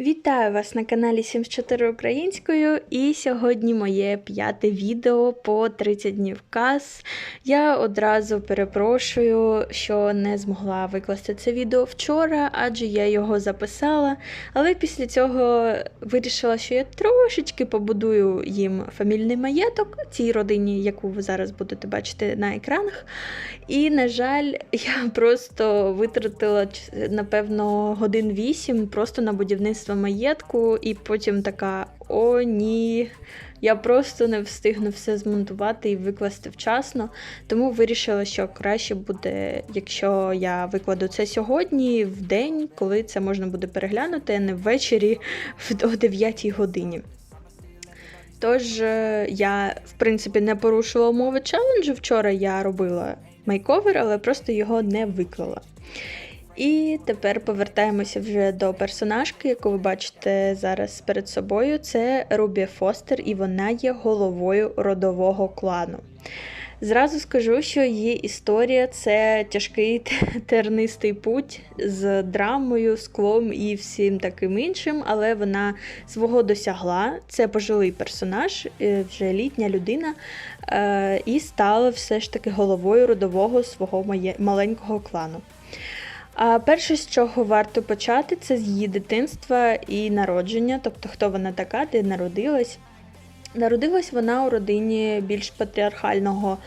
Вітаю вас на каналі 74 Українською, і сьогодні моє п'яте відео по 30 днів каз. Я одразу перепрошую, що не змогла викласти це відео вчора, адже я його записала. Але після цього вирішила, що я трошечки побудую їм фамільний маєток цій родині, яку ви зараз будете бачити на екранах. І, на жаль, я просто витратила напевно годин 8 просто на будівництво маєтку, і потім така: о, ні. Я просто не встигну все змонтувати і викласти вчасно. Тому вирішила, що краще буде, якщо я викладу це сьогодні, в день, коли це можна буде переглянути, а не ввечері о 9 годині. Тож е, я, в принципі, не порушила умови челенджу. Вчора я робила мейковер, але просто його не виклала. І тепер повертаємося вже до персонажки, яку ви бачите зараз перед собою. Це Рубі Фостер, і вона є головою родового клану. Зразу скажу, що її історія це тяжкий тернистий путь з драмою, склом і всім таким іншим, але вона свого досягла. Це пожилий персонаж, е, вже літня людина, е, і стала все ж таки головою родового свого маленького клану. А перше, з чого варто почати, це з її дитинства і народження, тобто хто вона така, де народилась. Народилась вона у родині більш патріархального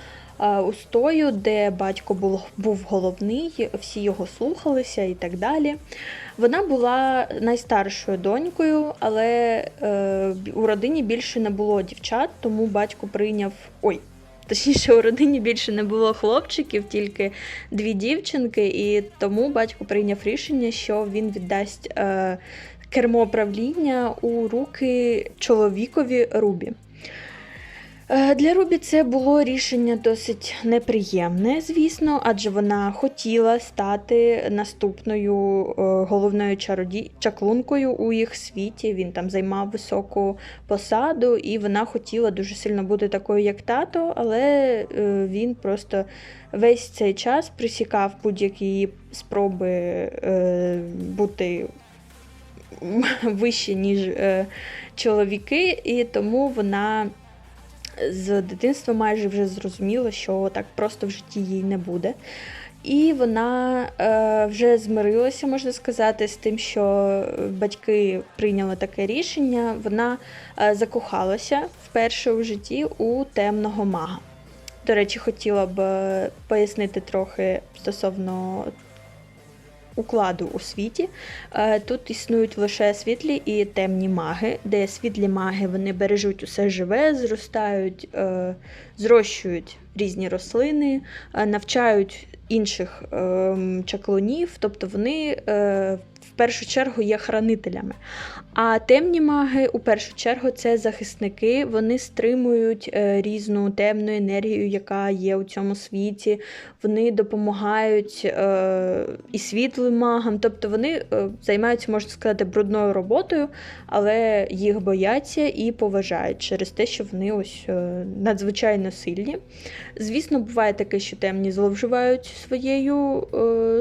устою, де батько був був головний, всі його слухалися і так далі. Вона була найстаршою донькою, але е, у родині більше не було дівчат, тому батько прийняв. Ой, Точніше, у родині більше не було хлопчиків, тільки дві дівчинки, і тому батько прийняв рішення, що він віддасть е, кермо правління у руки чоловікові Рубі. Е, для Рубі це було рішення досить неприємне, звісно, адже вона хотіла стати наступною е, головною чароді... чаклункою у їх світі. Він там займав високу посаду, і вона хотіла дуже сильно бути такою, як тато, але е, він просто весь цей час присікав будь-які її спроби бути вище, ніж чоловіки, і тому вона з дитинства майже вже зрозуміла, що так просто в житті їй не буде. І вона е, вже змирилася, можна сказати, з тим, що батьки прийняли таке рішення. Вона е, закохалася вперше у житті у темного мага. До речі, хотіла б е, пояснити трохи стосовно укладу у світі. Е, тут існують лише світлі і темні маги, де світлі маги вони бережуть усе живе, зростають, е, зрощують різні рослини, е, навчають інших ем, чаклунів, тобто вони першу чергу є хранителями. А темні маги, у першу чергу, це захисники, вони стримують е, різну темну енергію, яка є у цьому світі. Вони допомагають е, і світлим магам, тобто вони е, займаються, можна сказати, брудною роботою, але їх бояться і поважають через те, що вони ось надзвичайно сильні. Звісно, буває таке, що темні зловживають своєю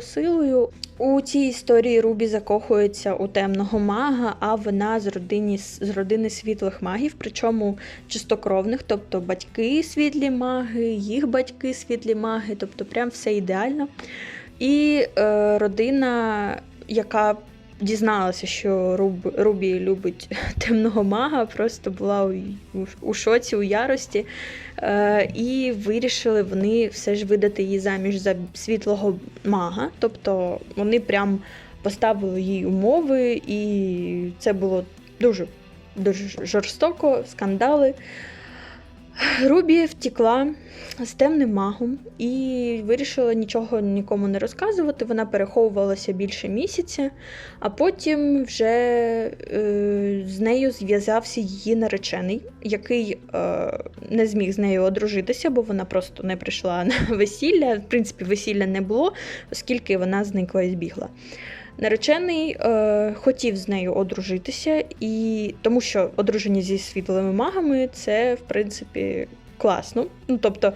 силою. У цій історії Рубі закохується у темного мага, а вона з родини, з родини світлих магів, причому чистокровних, тобто батьки світлі маги, їх батьки світлі маги, тобто прям все ідеально. І е, родина, яка дізналася, що Руб, Рубі любить темного мага, просто була у, у, шоці, у ярості. Е, І вирішили вони все ж видати її заміж за світлого мага. Тобто вони прям поставили їй умови, і це було дуже дуже жорстоко, скандали. Рубі втікла з темним магом і вирішила нічого нікому не розказувати. Вона переховувалася більше місяця, а потім вже е, з нею зв'язався її наречений, який е, не зміг з нею одружитися, бо вона просто не прийшла на весілля. В принципі, весілля не було, оскільки вона зникла і збігла. Наречений е, хотів з нею одружитися, і тому що одруження зі світлими магами це, в принципі, класно. Ну, Тобто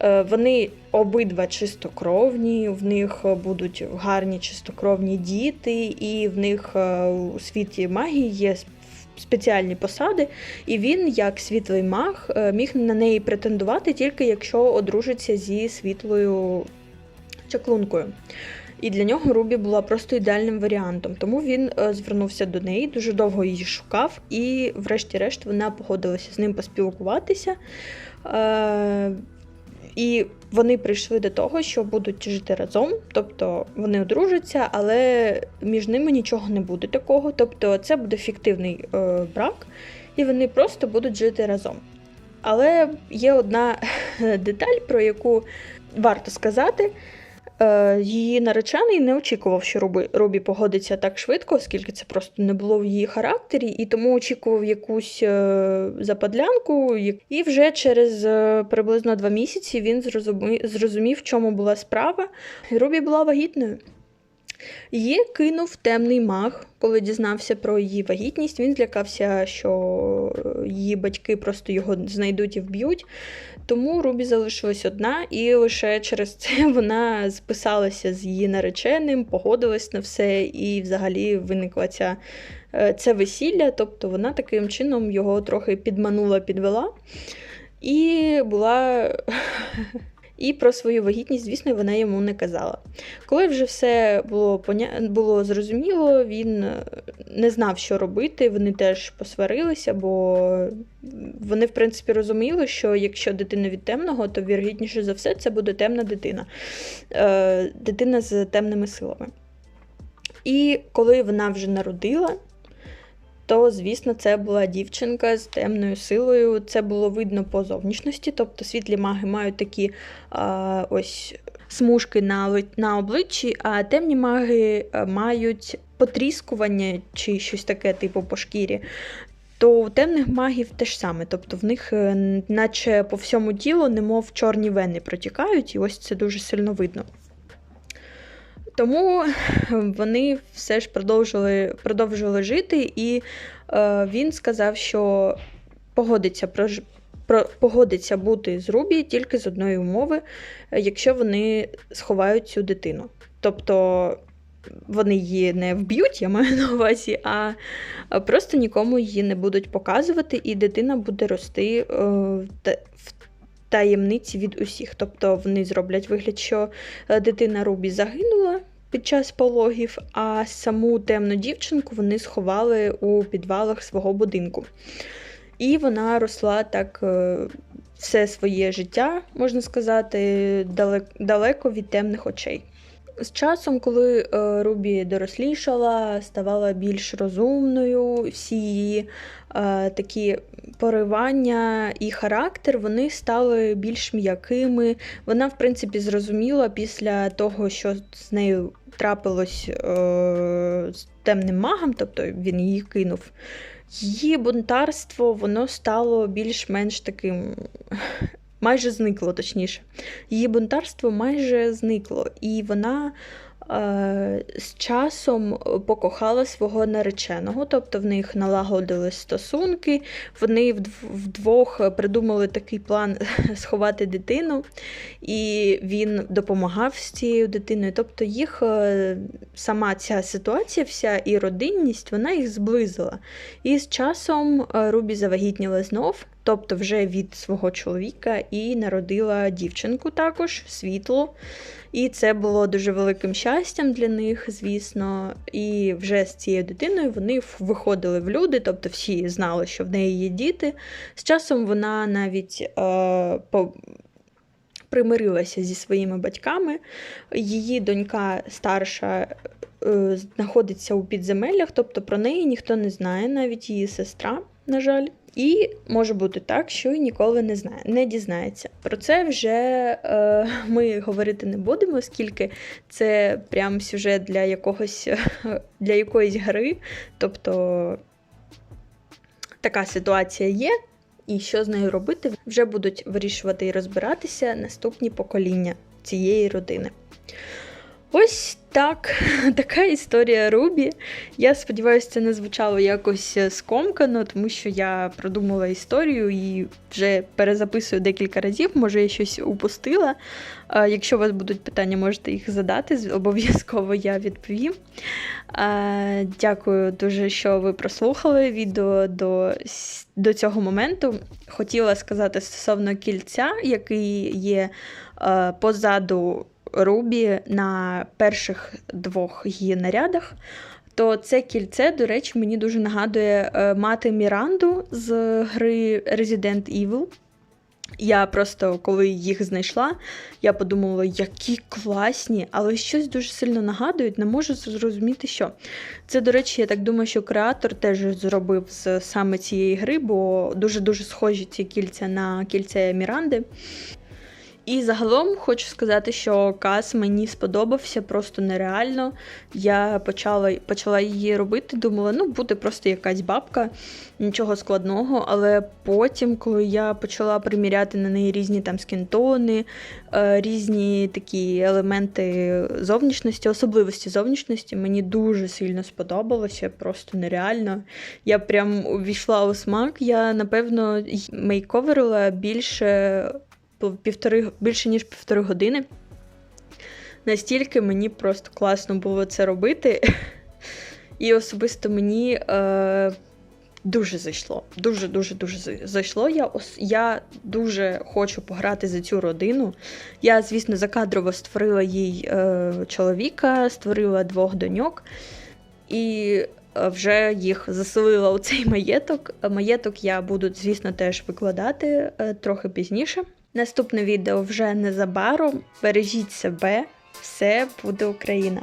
Е, Вони обидва чистокровні, в них будуть гарні чистокровні діти, і в них е, у світі магії є спеціальні посади. І він, як світлий маг, е, міг на неї претендувати тільки якщо одружиться зі світлою чаклункою. І для нього Рубі була просто ідеальним варіантом. Тому він е, звернувся до неї, дуже довго її шукав, і, врешті-решт, вона погодилася з ним поспілкуватися. Е, і вони прийшли до того, що будуть жити разом, тобто вони одружаться, але між ними нічого не буде такого. Тобто це буде фіктивний е, брак, і вони просто будуть жити разом. Але є одна деталь, про яку варто сказати. Е, Її наречений не очікував, що Рубі погодиться так швидко, оскільки це просто не було в її характері, і тому очікував якусь е, западлянку. І вже через е, приблизно два місяці він зрозумів, в чому була справа. І Рубі була вагітною. Її кинув темний маг, коли дізнався про її вагітність. Він злякався, що е, її батьки просто його знайдуть і вб'ють. Тому Рубі залишилась одна, і лише через це вона списалася з її нареченим, погодилась на все, і взагалі виникла ця, е, це весілля. Тобто вона таким чином його трохи підманула, підвела. І була. І про свою вагітність, звісно, вона йому не казала. Коли вже все було поня... було зрозуміло, він е, не знав, що робити. Вони теж посварилися, бо вони, в принципі, розуміли, що якщо дитина від темного, то вірогідніше за все це буде темна дитина, е, дитина з темними силами. І коли вона вже народила, то, звісно, це була дівчинка з темною силою. Це було видно по зовнішності. Тобто світлі маги мають такі а, ось смужки на, на обличчі, а темні маги мають потріскування чи щось таке, типу по шкірі. То у темних магів те ж саме, тобто в них, е, наче по всьому тілу, немов чорні вени протікають, і ось це дуже сильно видно. Тому вони все ж продовжили, продовжили жити, і е, він сказав, що погодиться прож... про... погодиться бути з Рубі тільки з одної умови, якщо вони сховають цю дитину. Тобто вони її не вб'ють, я маю на увазі, а просто нікому її не будуть показувати, і дитина буде рости е, в таємниці від усіх. Тобто вони зроблять вигляд, що е, дитина Рубі загинула під час пологів, а саму темну дівчинку вони сховали у підвалах свого будинку. І вона росла так е, все своє життя, можна сказати, далек- далеко від темних очей. З часом, коли е, Рубі дорослішала, ставала більш розумною, всі її е, такі поривання і характер вони стали більш м'якими. Вона, в принципі, зрозуміла після того, що з нею трапилось е, з темним магом, тобто він її кинув. Її бунтарство воно стало більш-менш таким. Майже зникло, точніше. Її бунтарство майже зникло, і вона е, з часом покохала свого нареченого, тобто в них налагодились стосунки, вони вдвох придумали такий план сховати дитину, і він допомагав з цією дитиною. Тобто їх е, сама ця ситуація, вся і родинність, вона їх зблизила. І з часом е, Рубі завагітніла знов, тобто вже від свого чоловіка, і народила дівчинку також, світло. І це було дуже великим щастям для них, звісно. І вже з цією дитиною вони виходили в люди, тобто всі знали, що в неї є діти. З часом вона навіть е, по, примирилася зі своїми батьками. Її донька старша е, знаходиться у підземеллях, тобто про неї ніхто не знає, навіть її сестра, на жаль. І може бути так, що й ніколи не знає, не дізнається. Про це вже е, ми говорити не будемо, оскільки це прям сюжет для якогось для якоїсь гри. Тобто така ситуація є, і що з нею робити, вже будуть вирішувати і розбиратися наступні покоління цієї родини. Ось так, така історія Рубі. Я сподіваюся, це не звучало якось е, скомкано, тому що я продумала історію і вже перезаписую декілька разів, може я щось упустила. Якщо у вас будуть питання, можете їх задати, обов'язково я відповім. Дякую дуже, що ви прослухали відео до, до цього моменту. Хотіла сказати стосовно кільця, який є е, позаду Рубі на перших двох її нарядах. То це кільце, до речі, мені дуже нагадує е, мати Міранду з гри Resident Evil. Я просто, коли їх знайшла, я подумала, які класні, але щось дуже сильно нагадують, не можу зрозуміти, що. Це, до речі, я так думаю, що креатор теж зробив з саме цієї гри, бо дуже-дуже схожі ці кільця на кільця Міранди. І загалом хочу сказати, що кас мені сподобався просто нереально. Я почала, почала її робити, думала, ну буде просто якась бабка, нічого складного. Але потім, коли я почала приміряти на неї різні там скінтони, е, різні такі елементи зовнішності, особливості зовнішності, мені дуже сильно сподобалося, просто нереально. Я прям увійшла у смак. Я напевно мейковерила більше півтори, більше ніж півтори години. Настільки мені просто класно було це робити. І особисто мені е, дуже зайшло. Дуже-дуже дуже зайшло. Я, я дуже хочу пограти за цю родину. Я, звісно, закадрово створила їй е, чоловіка, створила двох доньок. І е, вже їх заселила у цей маєток. Маєток я буду, звісно, теж викладати е, трохи пізніше. Наступне відео вже незабаром. Бережіть себе, все буде Україна!